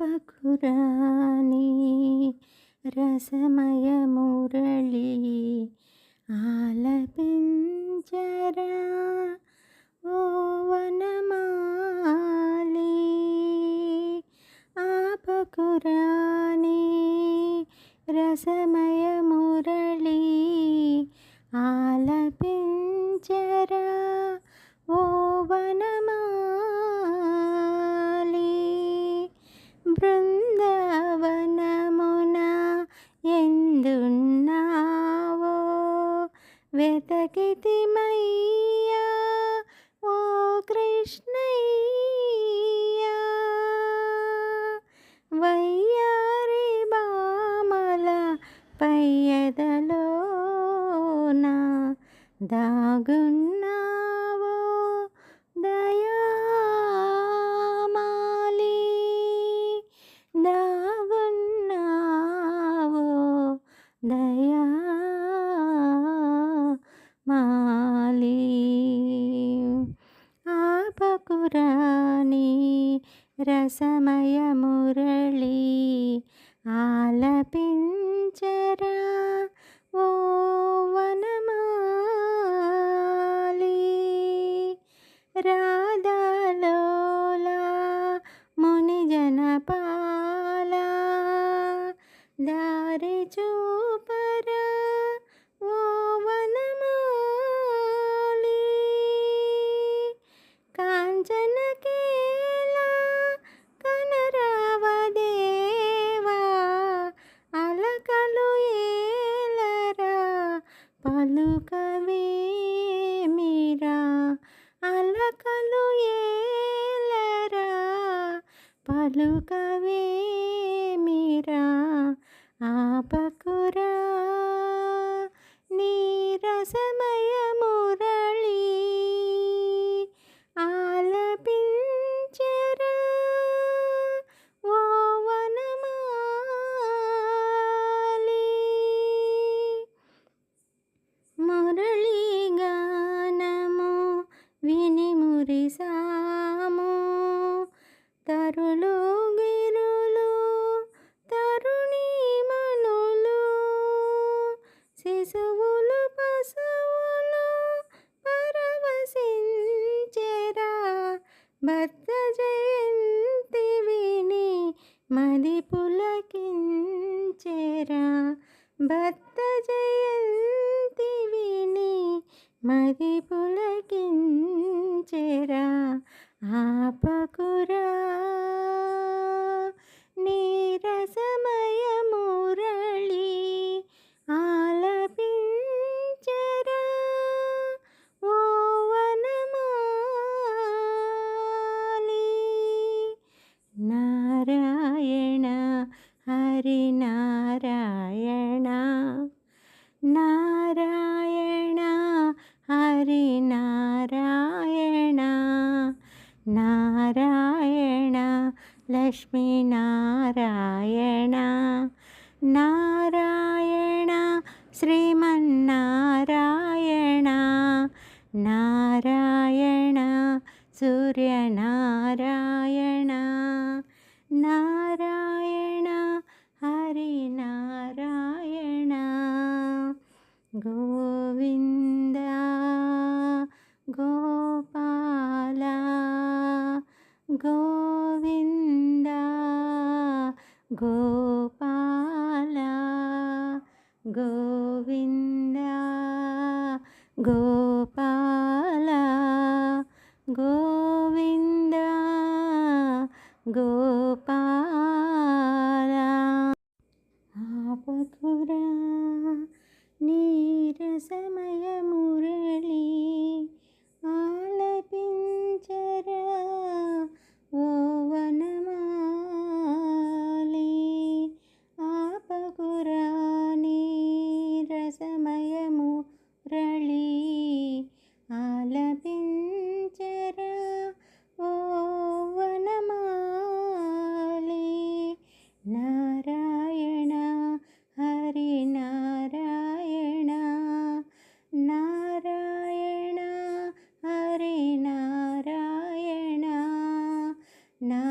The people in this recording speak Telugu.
ఆపకురాని రసమయ మురళి ఆలపించరా ఓ వనమాలి. ఆపకురాని రసమయ దాగున్నావో దయామాలి. దాగున్నావో దయామాలి. ఆపకురాని రసమయము పలుకవే మీరా? అలకలు ఏలరా? పలుకవే విని మురిసాము తరులు గిరులు తరుణి మనులు శిశువులు పశువులు పరవశించెరా. భర్త జయంతి విని మది పులకించెరా. భర్త జయంతి మది పులకించెరా ఆపకురా నీరసమ లక్ష్మీ నారాయణ నారాయణ శ్రీమన్నారాయణ. నారాయణ సూర్యనారాయణ. నారాయణ హరినారాయణ. గోవింద గోపాల. గోవింద. గోపాల గోవింద గోపాల గోవింద గోపాల మురళీ ఆలపించరా ఓ వనమాలి నారాయణ హరి నారాయణ నారాయణ హరి నారాయణ నా